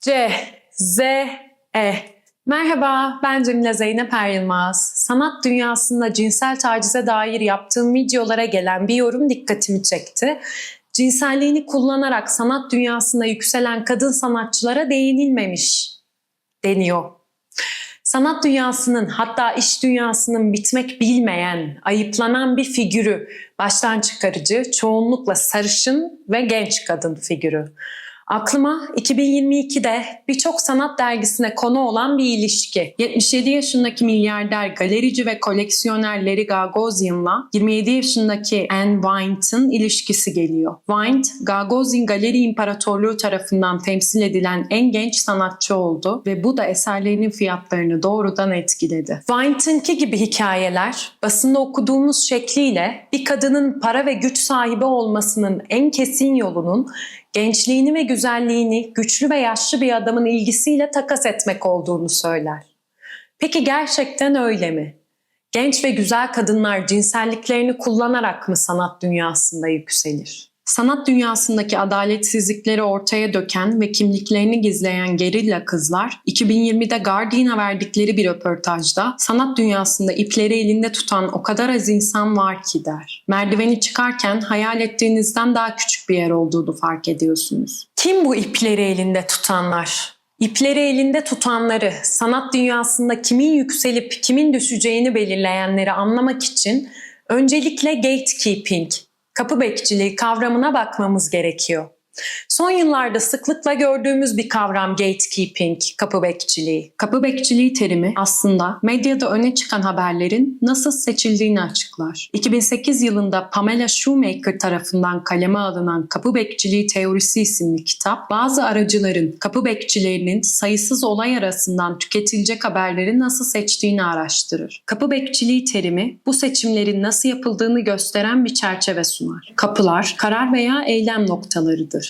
C, Z, E. Merhaba, ben Cemile Zeynep Er. Sanat dünyasında cinsel tacize dair yaptığım videolara gelen bir yorum dikkatimi çekti. Cinselliğini kullanarak sanat dünyasında yükselen kadın sanatçılara değinilmemiş deniyor. Sanat dünyasının hatta iş dünyasının bitmek bilmeyen, ayıplanan bir figürü baştan çıkarıcı, çoğunlukla sarışın ve genç kadın figürü. Aklıma 2022'de birçok sanat dergisine konu olan bir ilişki. 77 yaşındaki milyarder, galerici ve koleksiyoner Larry Gagosian'la 27 yaşındaki Anne Wynte'ın ilişkisi geliyor. Wynt, Gagosian Galeri İmparatorluğu tarafından temsil edilen en genç sanatçı oldu ve bu da eserlerinin fiyatlarını doğrudan etkiledi. Wynte'ınki gibi hikayeler basında okuduğumuz şekliyle bir kadının para ve güç sahibi olmasının en kesin yolunun gençliğini ve güzelliğini güçlü ve yaşlı bir adamın ilgisiyle takas etmek olduğunu söyler. Peki gerçekten öyle mi? Genç ve güzel kadınlar cinselliklerini kullanarak mı sanat dünyasında yükselir? Sanat dünyasındaki adaletsizlikleri ortaya döken ve kimliklerini gizleyen gerilla kızlar, 2020'de Guardian'a verdikleri bir röportajda sanat dünyasında ipleri elinde tutan o kadar az insan var ki der. Merdiveni çıkarken hayal ettiğinizden daha küçük bir yer olduğunu fark ediyorsunuz. Kim bu ipleri elinde tutanlar? İpleri elinde tutanları, sanat dünyasında kimin yükselip kimin düşeceğini belirleyenleri anlamak için öncelikle gatekeeping, kapı bekçiliği kavramına bakmamız gerekiyor. Son yıllarda sıklıkla gördüğümüz bir kavram gatekeeping, kapı bekçiliği. Kapı bekçiliği terimi aslında medyada öne çıkan haberlerin nasıl seçildiğini açıklar. 2008 yılında Pamela Shoemaker tarafından kaleme alınan Kapı Bekçiliği Teorisi isimli kitap, bazı aracıların kapı bekçilerinin sayısız olay arasından tüketilecek haberleri nasıl seçtiğini araştırır. Kapı bekçiliği terimi bu seçimlerin nasıl yapıldığını gösteren bir çerçeve sunar. Kapılar karar veya eylem noktalarıdır.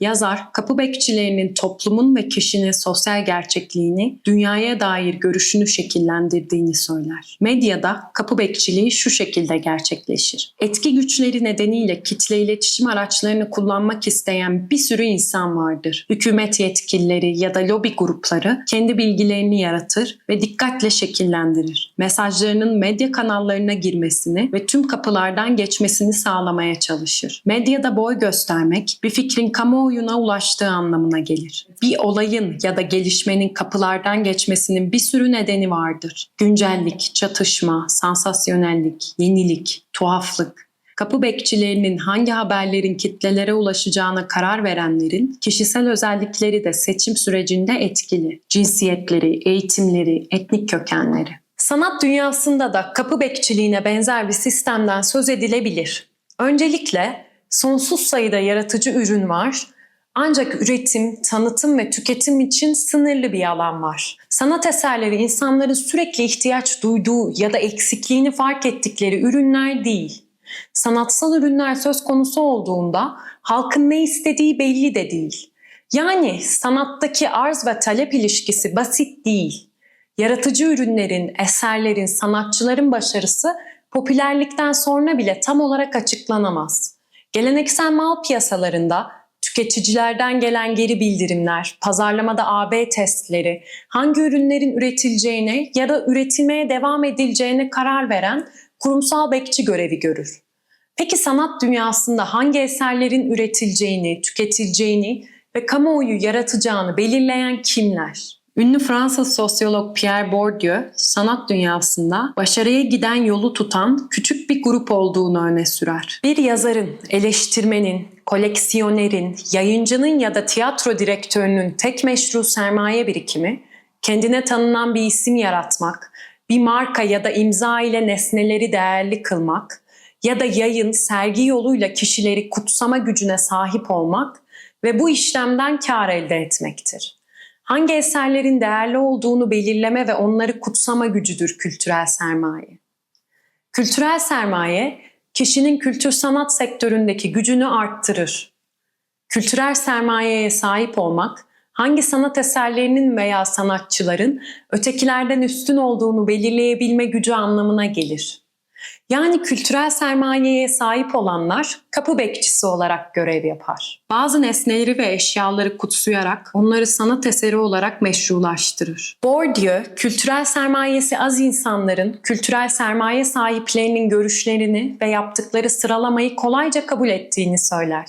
Yazar, kapı bekçilerinin toplumun ve kişinin sosyal gerçekliğini, dünyaya dair görüşünü şekillendirdiğini söyler. Medyada kapı bekçiliği şu şekilde gerçekleşir. Etki güçleri nedeniyle kitle iletişim araçlarını kullanmak isteyen bir sürü insan vardır. Hükümet yetkilileri ya da lobi grupları kendi bilgilerini yaratır ve dikkatle şekillendirir. Mesajlarının medya kanallarına girmesini ve tüm kapılardan geçmesini sağlamaya çalışır. Medyada boy göstermek, bir fikrin kamuoyuna ulaştığı anlamına gelir. Bir olayın ya da gelişmenin kapılardan geçmesinin bir sürü nedeni vardır. Güncellik, çatışma, sansasyonellik, yenilik, tuhaflık, kapı bekçilerinin hangi haberlerin kitlelere ulaşacağına karar verenlerin kişisel özellikleri de seçim sürecinde etkili. Cinsiyetleri, eğitimleri, etnik kökenleri. Sanat dünyasında da kapı bekçiliğine benzer bir sistemden söz edilebilir. Öncelikle sonsuz sayıda yaratıcı ürün var ancak üretim, tanıtım ve tüketim için sınırlı bir alan var. Sanat eserleri insanların sürekli ihtiyaç duyduğu ya da eksikliğini fark ettikleri ürünler değil. Sanatsal ürünler söz konusu olduğunda halkın ne istediği belli de değil. Yani sanattaki arz ve talep ilişkisi basit değil. Yaratıcı ürünlerin, eserlerin, sanatçıların başarısı popülerlikten sonra bile tam olarak açıklanamaz. Geleneksel mal piyasalarında tüketicilerden gelen geri bildirimler, pazarlamada AB testleri, hangi ürünlerin üretileceğine ya da üretilmeye devam edileceğine karar veren kurumsal bekçi görevi görür. Peki sanat dünyasında hangi eserlerin üretileceğini, tüketileceğini ve kamuoyu yaratacağını belirleyen kimler? Ünlü Fransız sosyolog Pierre Bourdieu, sanat dünyasında başarıya giden yolu tutan küçük bir grup olduğunu öne sürer. Bir yazarın, eleştirmenin, koleksiyonerin, yayıncının ya da tiyatro direktörünün tek meşru sermaye birikimi, kendine tanınan bir isim yaratmak, bir marka ya da imza ile nesneleri değerli kılmak ya da yayın, sergi yoluyla kişileri kutsama gücüne sahip olmak ve bu işlemden kar elde etmektir. Hangi eserlerin değerli olduğunu belirleme ve onları kutsama gücüdür kültürel sermaye. Kültürel sermaye, kişinin kültür sanat sektöründeki gücünü arttırır. Kültürel sermayeye sahip olmak, hangi sanat eserlerinin veya sanatçıların ötekilerden üstün olduğunu belirleyebilme gücü anlamına gelir. Yani kültürel sermayeye sahip olanlar kapı bekçisi olarak görev yapar. Bazı nesneleri ve eşyaları kutsayarak onları sanat eseri olarak meşrulaştırır. Bourdieu, kültürel sermayesi az insanların kültürel sermaye sahiplerinin görüşlerini ve yaptıkları sıralamayı kolayca kabul ettiğini söyler.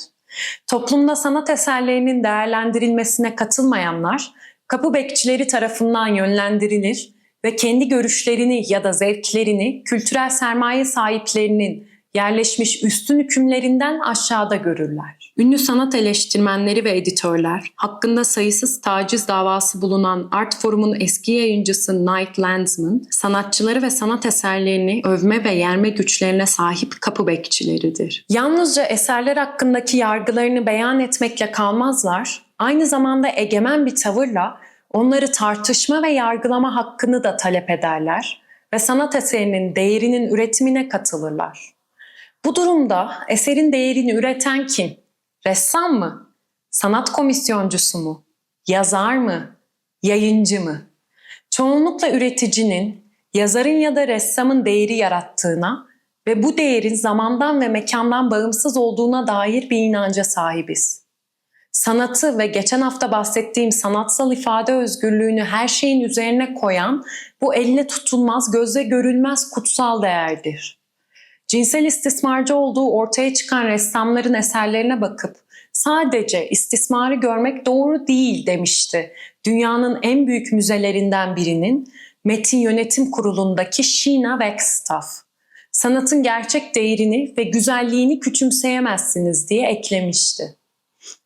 Toplumda sanat eserlerinin değerlendirilmesine katılmayanlar kapı bekçileri tarafından yönlendirilir ve kendi görüşlerini ya da zevklerini kültürel sermaye sahiplerinin yerleşmiş üstün hükümlerinden aşağıda görürler. Ünlü sanat eleştirmenleri ve editörler, hakkında sayısız taciz davası bulunan Art Forum'un eski yayıncısı Knight Landsman, sanatçıları ve sanat eserlerini övme ve yerme güçlerine sahip kapı bekçileridir. Yalnızca eserler hakkındaki yargılarını beyan etmekle kalmazlar, aynı zamanda egemen bir tavırla onları tartışma ve yargılama hakkını da talep ederler ve sanat eserinin değerinin üretimine katılırlar. Bu durumda eserin değerini üreten kim? Ressam mı? Sanat komisyoncusu mu? Yazar mı? Yayıncı mı? Çoğunlukla üreticinin, yazarın ya da ressamın değeri yarattığına ve bu değerin zamandan ve mekandan bağımsız olduğuna dair bir inanca sahibiz. Sanatı ve geçen hafta bahsettiğim sanatsal ifade özgürlüğünü her şeyin üzerine koyan bu elle tutulmaz, gözle görülmez kutsal değerdir. Cinsel istismarcı olduğu ortaya çıkan ressamların eserlerine bakıp sadece istismarı görmek doğru değil demişti. Dünyanın en büyük müzelerinden birinin Metin Yönetim Kurulu'ndaki Sheena Wagstaff. Sanatın gerçek değerini ve güzelliğini küçümseyemezsiniz diye eklemişti.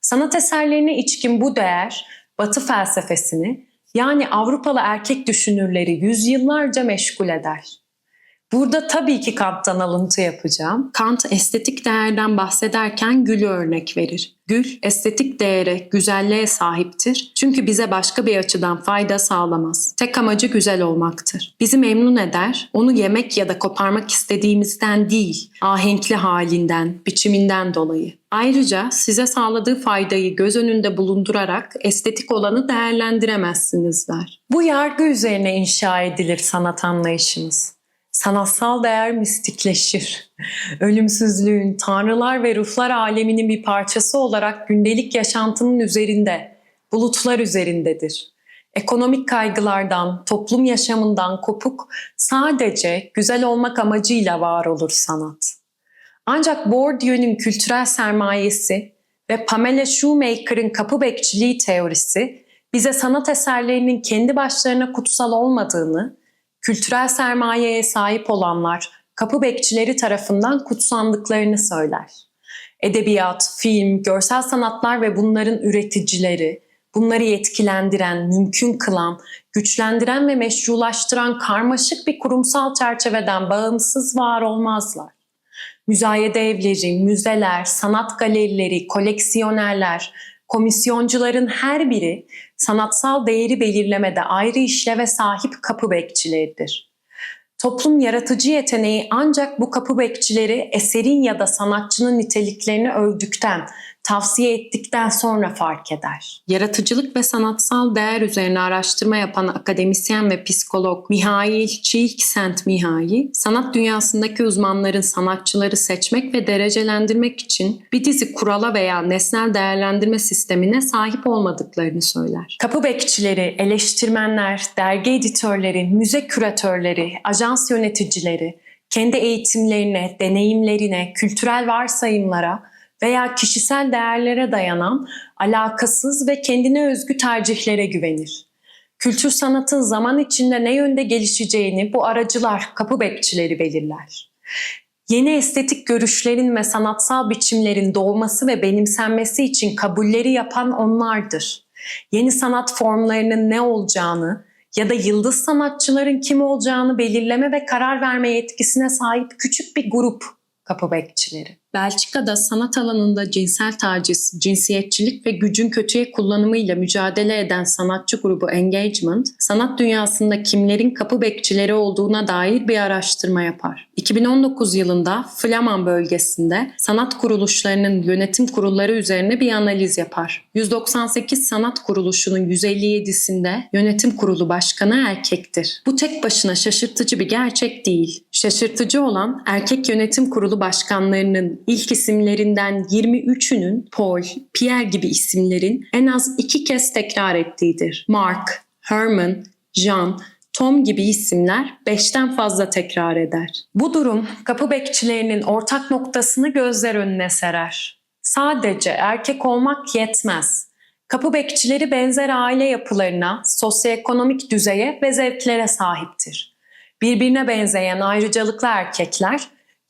Sanat eserlerine içkin bu değer, Batı felsefesini yani Avrupalı erkek düşünürleri yüzyıllarca meşgul eder. Burada tabii ki Kant'tan alıntı yapacağım. Kant estetik değerden bahsederken gülü örnek verir. Gül, estetik değere, güzelliğe sahiptir. Çünkü bize başka bir açıdan fayda sağlamaz. Tek amacı güzel olmaktır. Bizi memnun eder, onu yemek ya da koparmak istediğimizden değil, ahenkli halinden, biçiminden dolayı. Ayrıca size sağladığı faydayı göz önünde bulundurarak estetik olanı değerlendiremezsiniz der. Bu yargı üzerine inşa edilir sanat anlayışımız sanatsal değer mistikleşir. Ölümsüzlüğün, tanrılar ve ruhlar aleminin bir parçası olarak gündelik yaşantının üzerinde, bulutlar üzerindedir. Ekonomik kaygılardan, toplum yaşamından kopuk sadece güzel olmak amacıyla var olur sanat. Ancak Bourdieu'nun kültürel sermayesi ve Pamela Shoemaker'ın kapı bekçiliği teorisi bize sanat eserlerinin kendi başlarına kutsal olmadığını, kültürel sermayeye sahip olanlar kapı bekçileri tarafından kutsandıklarını söyler. Edebiyat, film, görsel sanatlar ve bunların üreticileri, bunları yetkilendiren, mümkün kılan, güçlendiren ve meşrulaştıran karmaşık bir kurumsal çerçeveden bağımsız var olmazlar. Müzayede evleri, müzeler, sanat galerileri, koleksiyonerler, komisyoncuların her biri sanatsal değeri belirlemede ayrı işleve sahip kapı bekçileridir. Toplum yaratıcı yeteneği ancak bu kapı bekçileri eserin ya da sanatçının niteliklerini övdükten, tavsiye ettikten sonra fark eder. Yaratıcılık ve sanatsal değer üzerine araştırma yapan akademisyen ve psikolog Mihail Csikszentmihalyi, sanat dünyasındaki uzmanların sanatçıları seçmek ve derecelendirmek için bir dizi kurala veya nesnel değerlendirme sistemine sahip olmadıklarını söyler. Kapı bekçileri, eleştirmenler, dergi editörleri, müze küratörleri, ajans yöneticileri, kendi eğitimlerine, deneyimlerine, kültürel varsayımlara, veya kişisel değerlere dayanan alakasız ve kendine özgü tercihlere güvenir. Kültür sanatın zaman içinde ne yönde gelişeceğini bu aracılar, kapı bekçileri belirler. Yeni estetik görüşlerin ve sanatsal biçimlerin doğması ve benimsenmesi için kabulleri yapan onlardır. Yeni sanat formlarının ne olacağını ya da yıldız sanatçıların kim olacağını belirleme ve karar verme yetkisine sahip küçük bir grup kapı bekçileri. Belçika'da sanat alanında cinsel taciz, cinsiyetçilik ve gücün kötüye kullanımıyla mücadele eden sanatçı grubu Engagement, sanat dünyasında kimlerin kapı bekçileri olduğuna dair bir araştırma yapar. 2019 yılında Flaman bölgesinde sanat kuruluşlarının yönetim kurulları üzerine bir analiz yapar. 198 sanat kuruluşunun 157'sinde yönetim kurulu başkanı erkektir. Bu tek başına şaşırtıcı bir gerçek değil. Şaşırtıcı olan erkek yönetim kurulu başkanlarının ilk isimlerinden 23'ünün Paul, Pierre gibi isimlerin en az iki kez tekrar ettiğidir. Mark, Herman, Jean, Tom gibi isimler beşten fazla tekrar eder. Bu durum kapı bekçilerinin ortak noktasını gözler önüne serer. Sadece erkek olmak yetmez. Kapı bekçileri benzer aile yapılarına, sosyoekonomik düzeye ve zevklere sahiptir. Birbirine benzeyen ayrıcalıklı erkekler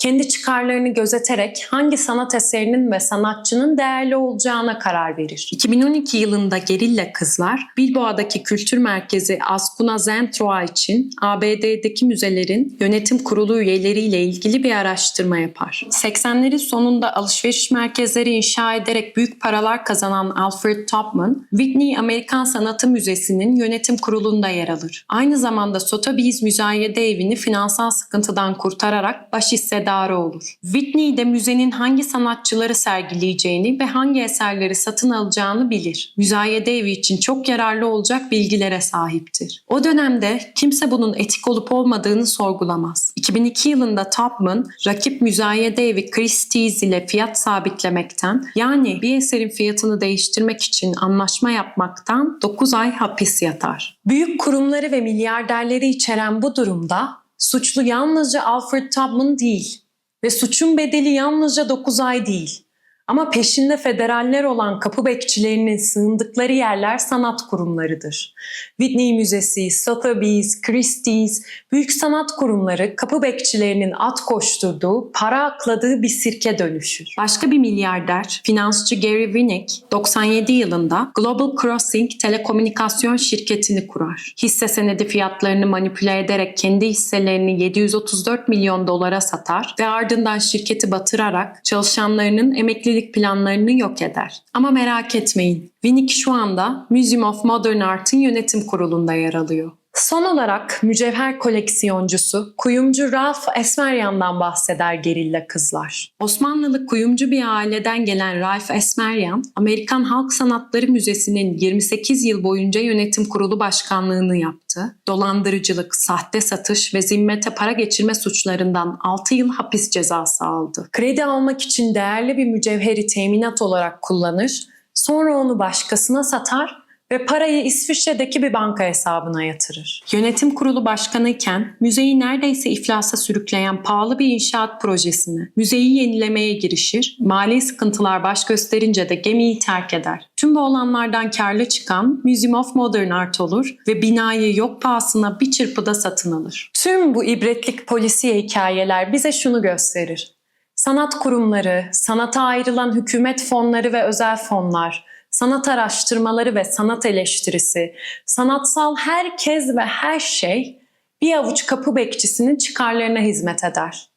kendi çıkarlarını gözeterek hangi sanat eserinin ve sanatçının değerli olacağına karar verir. 2012 yılında Gerilla Kızlar, Bilbao'daki kültür merkezi Askuna Zentroa için ABD'deki müzelerin yönetim kurulu üyeleriyle ilgili bir araştırma yapar. 80'lerin sonunda alışveriş merkezleri inşa ederek büyük paralar kazanan Alfred Topman, Whitney Amerikan Sanatı Müzesi'nin yönetim kurulunda yer alır. Aynı zamanda Sotheby's Müzayede Evi'ni finansal sıkıntıdan kurtararak baş hissedarı olur. Whitney de müzenin hangi sanatçıları sergileyeceğini ve hangi eserleri satın alacağını bilir. Müzayede evi için çok yararlı olacak bilgilere sahiptir. O dönemde kimse bunun etik olup olmadığını sorgulamaz. 2002 yılında Topman, rakip müzayede evi Christie's ile fiyat sabitlemekten yani bir eserin fiyatını değiştirmek için anlaşma yapmaktan 9 ay hapis yatar. Büyük kurumları ve milyarderleri içeren bu durumda suçlu yalnızca Alfred Tubman değil ve suçun bedeli yalnızca 9 ay değil. Ama peşinde federaller olan kapı bekçilerinin sığındıkları yerler sanat kurumlarıdır. Whitney Müzesi, Sotheby's, Christie's, büyük sanat kurumları kapı bekçilerinin at koşturduğu, para akladığı bir sirke dönüşür. Başka bir milyarder, finansçı Gary Winnick, 97 yılında Global Crossing telekomünikasyon şirketini kurar. Hisse senedi fiyatlarını manipüle ederek kendi hisselerini 734 milyon dolara satar ve ardından şirketi batırarak çalışanlarının emekli emeklilik planlarını yok eder. Ama merak etmeyin, Winnick şu anda Museum of Modern Art'ın yönetim kurulunda yer alıyor. Son olarak mücevher koleksiyoncusu, kuyumcu Ralph Esmeryan'dan bahseder Gerilla Kızlar. Osmanlılı kuyumcu bir aileden gelen Ralph Esmeryan, Amerikan Halk Sanatları Müzesi'nin 28 yıl boyunca yönetim kurulu başkanlığını yaptı. Dolandırıcılık, sahte satış ve zimmete para geçirme suçlarından 6 yıl hapis cezası aldı. Kredi almak için değerli bir mücevheri teminat olarak kullanır, sonra onu başkasına satar ve parayı İsviçre'deki bir banka hesabına yatırır. Yönetim kurulu başkanı iken müzeyi neredeyse iflasa sürükleyen pahalı bir inşaat projesini, müzeyi yenilemeye girişir, mali sıkıntılar baş gösterince de gemiyi terk eder. Tüm bu olanlardan karlı çıkan Museum of Modern Art olur ve binayı yok pahasına bir çırpıda satın alır. Tüm bu ibretlik polisiye hikayeler bize şunu gösterir. Sanat kurumları, sanata ayrılan hükümet fonları ve özel fonlar, sanat araştırmaları ve sanat eleştirisi, sanatsal herkes ve her şey bir avuç kapı bekçisinin çıkarlarına hizmet eder.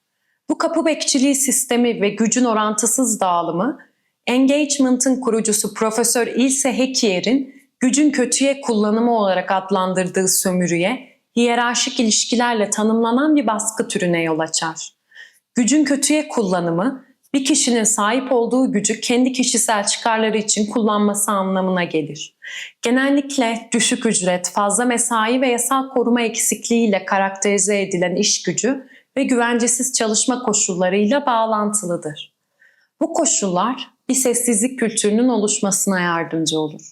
Bu kapı bekçiliği sistemi ve gücün orantısız dağılımı, Engagement'ın kurucusu Profesör Ilse Hekier'in gücün kötüye kullanımı olarak adlandırdığı sömürüye, hiyerarşik ilişkilerle tanımlanan bir baskı türüne yol açar. Gücün kötüye kullanımı, bir kişinin sahip olduğu gücü kendi kişisel çıkarları için kullanması anlamına gelir. Genellikle düşük ücret, fazla mesai ve yasal koruma eksikliğiyle karakterize edilen iş gücü ve güvencesiz çalışma koşullarıyla bağlantılıdır. Bu koşullar bir sessizlik kültürünün oluşmasına yardımcı olur.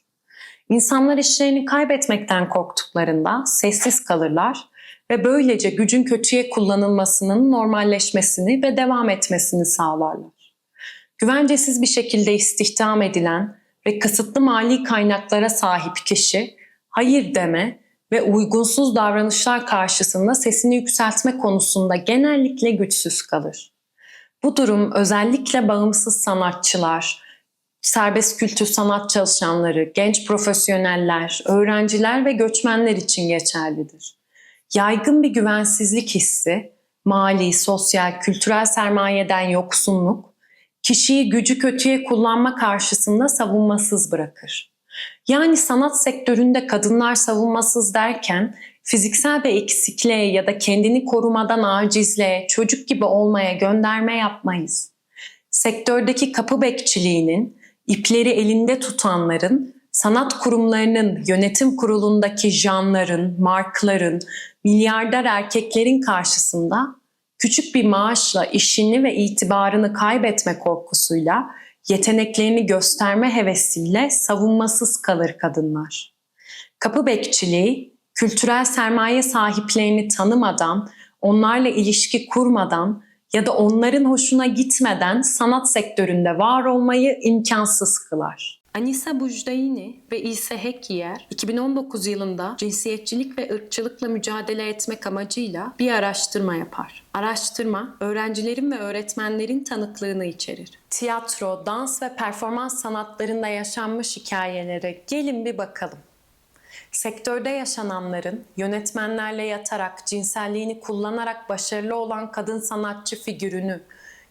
İnsanlar işlerini kaybetmekten korktuklarında sessiz kalırlar ve böylece gücün kötüye kullanılmasının normalleşmesini ve devam etmesini sağlarlar. Güvencesiz bir şekilde istihdam edilen ve kısıtlı mali kaynaklara sahip kişi hayır deme ve uygunsuz davranışlar karşısında sesini yükseltme konusunda genellikle güçsüz kalır. Bu durum özellikle bağımsız sanatçılar, serbest kültür sanat çalışanları, genç profesyoneller, öğrenciler ve göçmenler için geçerlidir. Yaygın bir güvensizlik hissi, mali, sosyal, kültürel sermayeden yoksunluk, kişiyi gücü kötüye kullanma karşısında savunmasız bırakır. Yani sanat sektöründe kadınlar savunmasız derken fiziksel bir eksikliğe ya da kendini korumadan acizliğe, çocuk gibi olmaya gönderme yapmayız. Sektördeki kapı bekçiliğinin, ipleri elinde tutanların, sanat kurumlarının yönetim kurulundaki janların, markların, milyarder erkeklerin karşısında küçük bir maaşla işini ve itibarını kaybetme korkusuyla, yeteneklerini gösterme hevesiyle savunmasız kalır kadınlar. Kapı bekçiliği, kültürel sermaye sahiplerini tanımadan, onlarla ilişki kurmadan ya da onların hoşuna gitmeden sanat sektöründe var olmayı imkansız kılar. Anisa Bujdayini ve İse Hekiyer 2019 yılında cinsiyetçilik ve ırkçılıkla mücadele etmek amacıyla bir araştırma yapar. Araştırma, öğrencilerin ve öğretmenlerin tanıklığını içerir. Tiyatro, dans ve performans sanatlarında yaşanmış hikayelere gelin bir bakalım. Sektörde yaşananların yönetmenlerle yatarak, cinselliğini kullanarak başarılı olan kadın sanatçı figürünü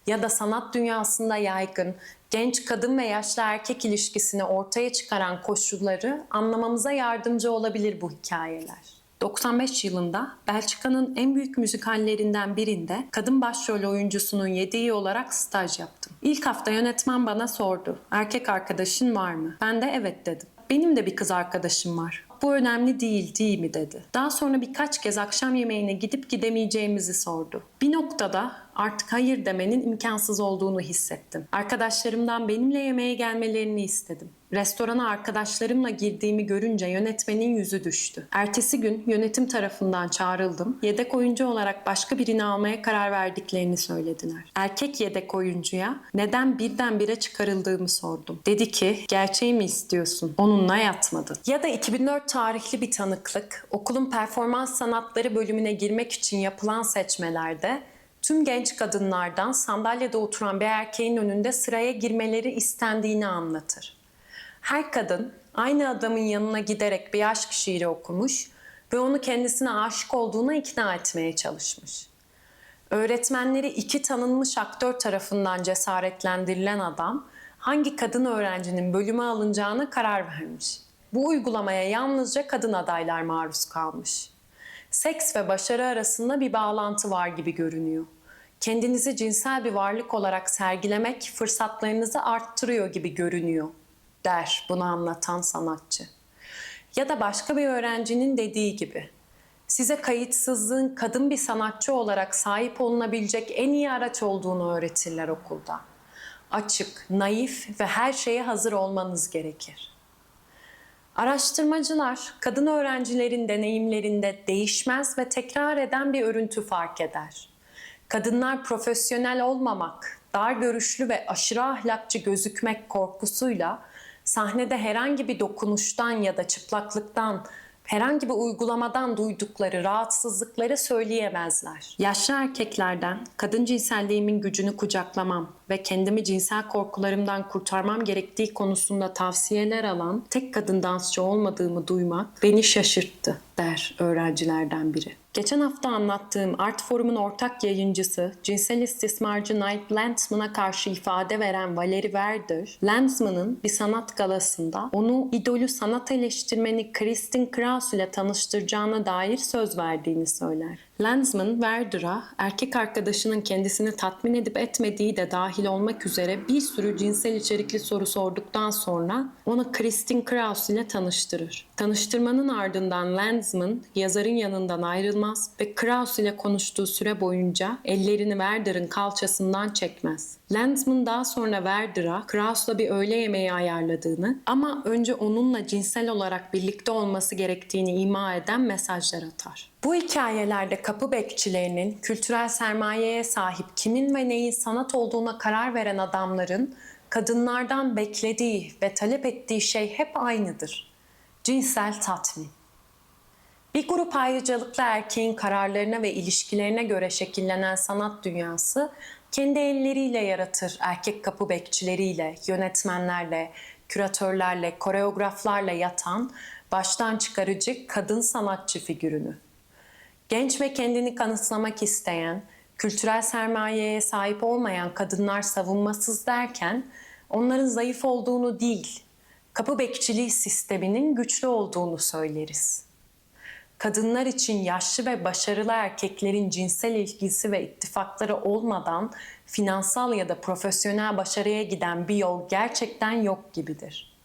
ya da sanat dünyasında yaygın genç kadın ve yaşlı erkek ilişkisini ortaya çıkaran koşulları anlamamıza yardımcı olabilir bu hikayeler. 95 yılında Belçika'nın en büyük müzikallerinden birinde kadın başrol oyuncusunun yediği olarak staj yaptım. İlk hafta yönetmen bana sordu. Erkek arkadaşın var mı? Ben de evet dedim. Benim de bir kız arkadaşım var. Bu önemli değil, değil mi dedi. Daha sonra birkaç kez akşam yemeğine gidip gidemeyeceğimizi sordu. Bir noktada artık hayır demenin imkansız olduğunu hissettim. Arkadaşlarımdan benimle yemeğe gelmelerini istedim. Restorana arkadaşlarımla girdiğimi görünce yönetmenin yüzü düştü. Ertesi gün yönetim tarafından çağrıldım. Yedek oyuncu olarak başka birini almaya karar verdiklerini söylediler. Erkek yedek oyuncuya neden birdenbire çıkarıldığımı sordum. Dedi ki gerçeği mi istiyorsun? Onunla yatmadın. Ya da 2004 tarihli bir tanıklık okulun performans sanatları bölümüne girmek için yapılan seçmelerde tüm genç kadınlardan sandalyede oturan bir erkeğin önünde sıraya girmeleri istendiğini anlatır. Her kadın aynı adamın yanına giderek bir aşk şiiri okumuş ve onu kendisine aşık olduğuna ikna etmeye çalışmış. Öğretmenleri iki tanınmış aktör tarafından cesaretlendirilen adam hangi kadın öğrencinin bölüme alınacağına karar vermiş. Bu uygulamaya yalnızca kadın adaylar maruz kalmış. Seks ve başarı arasında bir bağlantı var gibi görünüyor. Kendinizi cinsel bir varlık olarak sergilemek fırsatlarınızı arttırıyor gibi görünüyor der bunu anlatan sanatçı. Ya da başka bir öğrencinin dediği gibi size kayıtsızlığın kadın bir sanatçı olarak sahip olunabilecek en iyi araç olduğunu öğretirler okulda. Açık, naif ve her şeye hazır olmanız gerekir. Araştırmacılar kadın öğrencilerin deneyimlerinde değişmez ve tekrar eden bir örüntü fark eder. Kadınlar profesyonel olmamak, dar görüşlü ve aşırı ahlakçı gözükmek korkusuyla sahnede herhangi bir dokunuştan ya da çıplaklıktan, herhangi bir uygulamadan duydukları rahatsızlıkları söyleyemezler. Yaşlı erkeklerden kadın cinselliğimin gücünü kucaklamam ve kendimi cinsel korkularımdan kurtarmam gerektiği konusunda tavsiyeler alan tek kadın dansçı olmadığımı duymak beni şaşırttı der öğrencilerden biri. Geçen hafta anlattığım Art Forum'un ortak yayıncısı, cinsel istismarcı Knight Landsman'a karşı ifade veren Valerie Werder, Landsman'ın bir sanat galasında onu idolü sanat eleştirmeni Kristin Kraus ile tanıştıracağına dair söz verdiğini söyler. Landsman, Werder'a erkek arkadaşının kendisini tatmin edip etmediği de dahil olmak üzere bir sürü cinsel içerikli soru sorduktan sonra onu Kristin Kraus ile tanıştırır. Tanıştırmanın ardından Landsman yazarın yanından ayrılmaz ve Kraus ile konuştuğu süre boyunca ellerini Werder'ın kalçasından çekmez. Landsman daha sonra Werder'a Kraus'la bir öğle yemeği ayarladığını ama önce onunla cinsel olarak birlikte olması gerektiğini ima eden mesajlar atar. Bu hikayelerde kapı bekçilerinin kültürel sermayeye sahip kimin ve neyin sanat olduğuna karar veren adamların kadınlardan beklediği ve talep ettiği şey hep aynıdır. Cinsel tatmin. Bir grup ayrıcalıklı erkeğin kararlarına ve ilişkilerine göre şekillenen sanat dünyası kendi elleriyle yaratır erkek kapı bekçileriyle, yönetmenlerle, küratörlerle, koreograflarla yatan baştan çıkarıcı kadın sanatçı figürünü. Genç ve kendini kanıtlamak isteyen, kültürel sermayeye sahip olmayan kadınlar savunmasız derken onların zayıf olduğunu değil, kapı bekçiliği sisteminin güçlü olduğunu söyleriz. Kadınlar için yaşlı ve başarılı erkeklerin cinsel ilgisi ve ittifakları olmadan finansal ya da profesyonel başarıya giden bir yol gerçekten yok gibidir.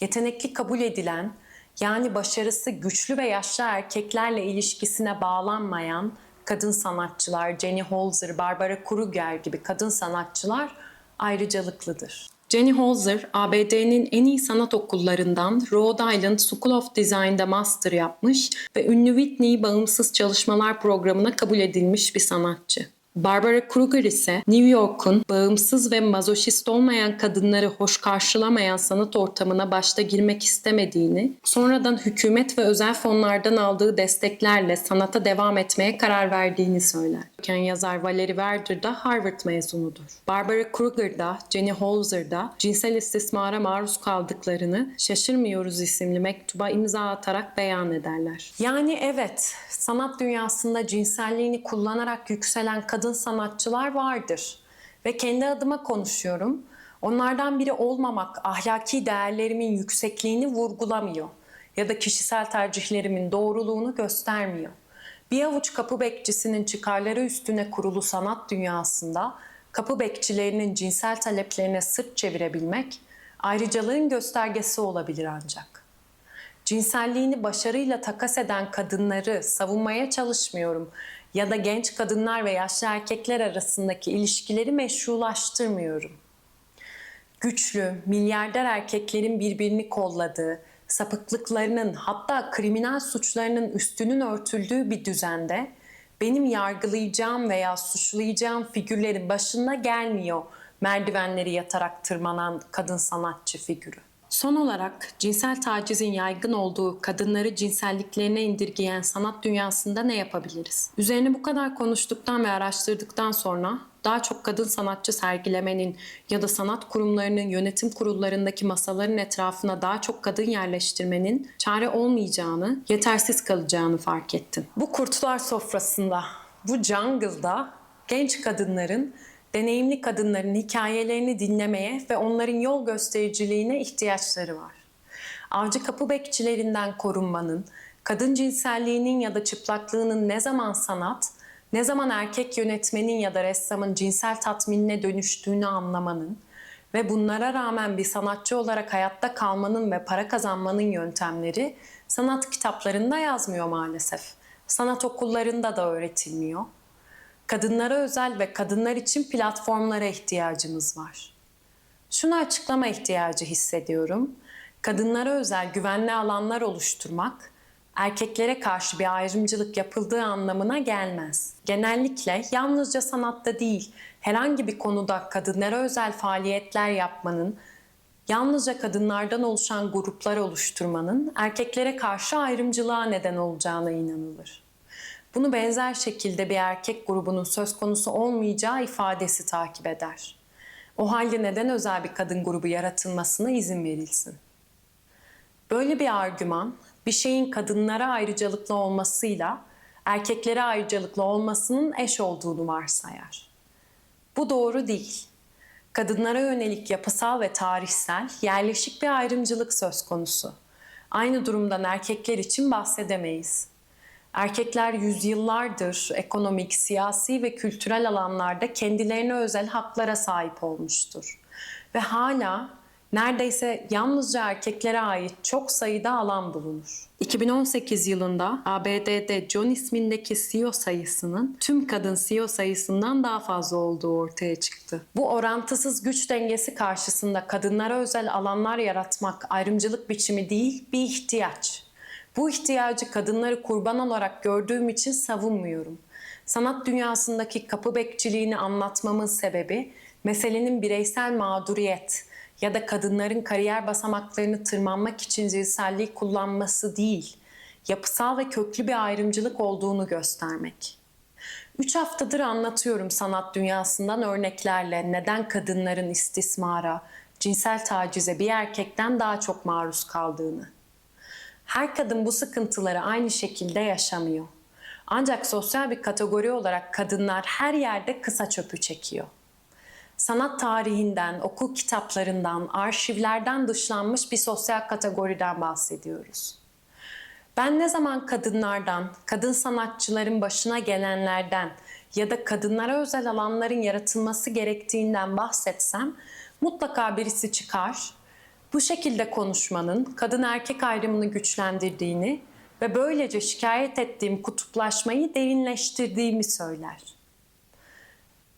Yetenekli kabul edilen, yani başarısı güçlü ve yaşlı erkeklerle ilişkisine bağlanmayan kadın sanatçılar, Jenny Holzer, Barbara Kruger gibi kadın sanatçılar ayrıcalıklıdır. Jenny Holzer, ABD'nin en iyi sanat okullarından Rhode Island School of Design'da master yapmış ve ünlü Whitney Bağımsız Çalışmalar Programı'na kabul edilmiş bir sanatçı. Barbara Kruger ise New York'un bağımsız ve mazoşist olmayan kadınları hoş karşılamayan sanat ortamına başta girmek istemediğini, sonradan hükümet ve özel fonlardan aldığı desteklerle sanata devam etmeye karar verdiğini söyler. Ken yazar Valerie Werder da Harvard mezunudur. Barbara Kruger da Jenny Holzer da cinsel istismara maruz kaldıklarını Şaşırmıyoruz isimli mektuba imza atarak beyan ederler. Yani evet, sanat dünyasında cinselliğini kullanarak yükselen kadın sanatçılar vardır. Ve kendi adıma konuşuyorum. Onlardan biri olmamak ahlaki değerlerimin yüksekliğini vurgulamıyor ya da kişisel tercihlerimin doğruluğunu göstermiyor. Bir avuç kapı bekçisinin çıkarları üstüne kurulu sanat dünyasında kapı bekçilerinin cinsel taleplerine sırt çevirebilmek ayrıcalığın göstergesi olabilir ancak. Cinselliğini başarıyla takas eden kadınları savunmaya çalışmıyorum ya da genç kadınlar ve yaşlı erkekler arasındaki ilişkileri meşrulaştırmıyorum. Güçlü, milyarder erkeklerin birbirini kolladığı, sapıklıklarının hatta kriminal suçlarının üstünün örtüldüğü bir düzende benim yargılayacağım veya suçlayacağım figürlerin başına gelmiyor merdivenleri yatarak tırmanan kadın sanatçı figürü. Son olarak cinsel tacizin yaygın olduğu kadınları cinselliklerine indirgeyen sanat dünyasında ne yapabiliriz? Üzerine bu kadar konuştuktan ve araştırdıktan sonra daha çok kadın sanatçı sergilemenin ya da sanat kurumlarının yönetim kurullarındaki masaların etrafına daha çok kadın yerleştirmenin çare olmayacağını, yetersiz kalacağını fark ettim. Bu kurtlar sofrasında, bu jungle'da genç kadınların deneyimli kadınların hikayelerini dinlemeye ve onların yol göstericiliğine ihtiyaçları var. Avcı kapı bekçilerinden korunmanın, kadın cinselliğinin ya da çıplaklığının ne zaman sanat, ne zaman erkek yönetmenin ya da ressamın cinsel tatminine dönüştüğünü anlamanın ve bunlara rağmen bir sanatçı olarak hayatta kalmanın ve para kazanmanın yöntemleri sanat kitaplarında yazmıyor maalesef. Sanat okullarında da öğretilmiyor. Kadınlara özel ve kadınlar için platformlara ihtiyacımız var. Şunu açıklama ihtiyacı hissediyorum. Kadınlara özel güvenli alanlar oluşturmak, erkeklere karşı bir ayrımcılık yapıldığı anlamına gelmez. Genellikle yalnızca sanatta değil, herhangi bir konuda kadınlara özel faaliyetler yapmanın, yalnızca kadınlardan oluşan gruplar oluşturmanın erkeklere karşı ayrımcılığa neden olacağına inanılır. Bunu benzer şekilde bir erkek grubunun söz konusu olmayacağı ifadesi takip eder. O halde neden özel bir kadın grubu yaratılmasına izin verilsin? Böyle bir argüman bir şeyin kadınlara ayrıcalıklı olmasıyla erkeklere ayrıcalıklı olmasının eş olduğunu varsayar. Bu doğru değil. Kadınlara yönelik yapısal ve tarihsel yerleşik bir ayrımcılık söz konusu. Aynı durumdan erkekler için bahsedemeyiz. Erkekler yüzyıllardır ekonomik, siyasi ve kültürel alanlarda kendilerine özel haklara sahip olmuştur. Ve hala neredeyse yalnızca erkeklere ait çok sayıda alan bulunur. 2018 yılında ABD'de John ismindeki CEO sayısının tüm kadın CEO sayısından daha fazla olduğu ortaya çıktı. Bu orantısız güç dengesi karşısında kadınlara özel alanlar yaratmak ayrımcılık biçimi değil, bir ihtiyaç. Bu ihtiyacı kadınları kurban olarak gördüğüm için savunmuyorum. Sanat dünyasındaki kapı bekçiliğini anlatmamın sebebi meselenin bireysel mağduriyet ya da kadınların kariyer basamaklarını tırmanmak için cinselliği kullanması değil, yapısal ve köklü bir ayrımcılık olduğunu göstermek. Üç haftadır anlatıyorum sanat dünyasından örneklerle neden kadınların istismara, cinsel tacize bir erkekten daha çok maruz kaldığını. Her kadın bu sıkıntıları aynı şekilde yaşamıyor. Ancak sosyal bir kategori olarak kadınlar her yerde kısa çöpü çekiyor. Sanat tarihinden, okul kitaplarından, arşivlerden dışlanmış bir sosyal kategoriden bahsediyoruz. Ben ne zaman kadınlardan, kadın sanatçıların başına gelenlerden ya da kadınlara özel alanların yaratılması gerektiğinden bahsetsem mutlaka birisi çıkar. Bu şekilde konuşmanın kadın erkek ayrımını güçlendirdiğini ve böylece şikayet ettiğim kutuplaşmayı derinleştirdiğimi söyler.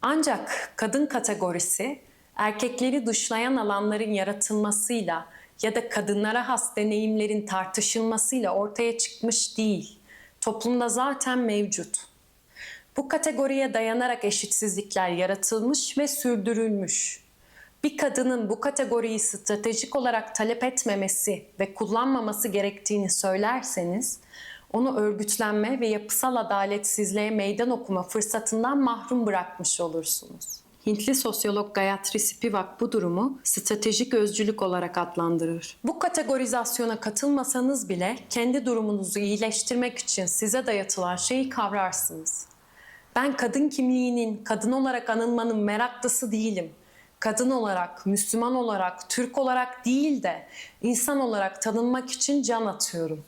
Ancak kadın kategorisi erkekleri dışlayan alanların yaratılmasıyla ya da kadınlara has deneyimlerin tartışılmasıyla ortaya çıkmış değil. Toplumda zaten mevcut. Bu kategoriye dayanarak eşitsizlikler yaratılmış ve sürdürülmüş. Bir kadının bu kategoriyi stratejik olarak talep etmemesi ve kullanmaması gerektiğini söylerseniz, onu örgütlenme ve yapısal adaletsizliğe meydan okuma fırsatından mahrum bırakmış olursunuz. Hintli sosyolog Gayatri Spivak bu durumu stratejik özcülük olarak adlandırır. Bu kategorizasyona katılmasanız bile kendi durumunuzu iyileştirmek için size dayatılan şeyi kavrarsınız. Ben kadın kimliğinin, kadın olarak anılmanın meraklısı değilim. Kadın olarak, Müslüman olarak, Türk olarak değil de insan olarak tanınmak için can atıyorum.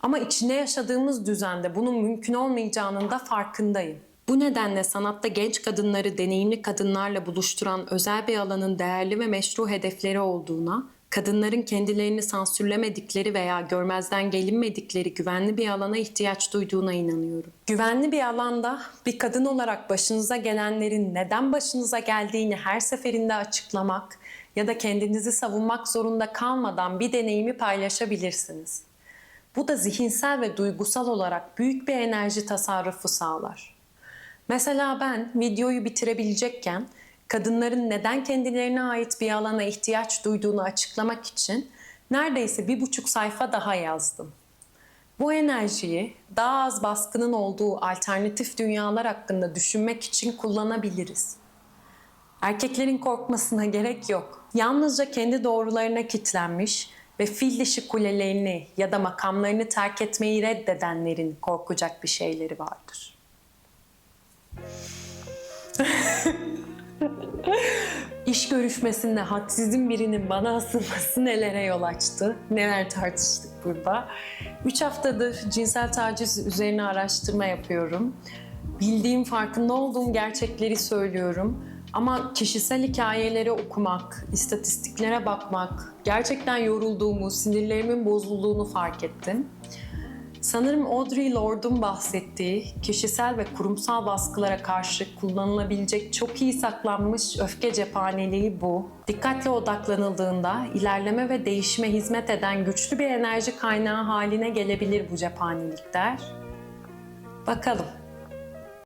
Ama içinde yaşadığımız düzende bunun mümkün olmayacağının da farkındayım. Bu nedenle sanatta genç kadınları deneyimli kadınlarla buluşturan özel bir alanın değerli ve meşru hedefleri olduğuna, kadınların kendilerini sansürlemedikleri veya görmezden gelinmedikleri güvenli bir alana ihtiyaç duyduğuna inanıyorum. Güvenli bir alanda bir kadın olarak başınıza gelenlerin neden başınıza geldiğini her seferinde açıklamak ya da kendinizi savunmak zorunda kalmadan bir deneyimi paylaşabilirsiniz. Bu da zihinsel ve duygusal olarak büyük bir enerji tasarrufu sağlar. Mesela ben videoyu bitirebilecekken kadınların neden kendilerine ait bir alana ihtiyaç duyduğunu açıklamak için neredeyse bir buçuk sayfa daha yazdım. Bu enerjiyi daha az baskının olduğu alternatif dünyalar hakkında düşünmek için kullanabiliriz. Erkeklerin korkmasına gerek yok. Yalnızca kendi doğrularına kitlenmiş ve fil dişi kulelerini ya da makamlarını terk etmeyi reddedenlerin korkacak bir şeyleri vardır. İş görüşmesinde hadsizin birinin bana asılması nelere yol açtı, neler tartıştık burada. Üç haftadır cinsel taciz üzerine araştırma yapıyorum. Bildiğim, farkında olduğum gerçekleri söylüyorum. Ama kişisel hikayeleri okumak, istatistiklere bakmak, gerçekten yorulduğumu, sinirlerimin bozulduğunu fark ettim. Sanırım Audre Lorde'un bahsettiği kişisel ve kurumsal baskılara karşı kullanılabilecek çok iyi saklanmış öfke cephaneliği bu. Dikkatle odaklanıldığında ilerleme ve değişime hizmet eden güçlü bir enerji kaynağı haline gelebilir bu cephanelikler. Bakalım.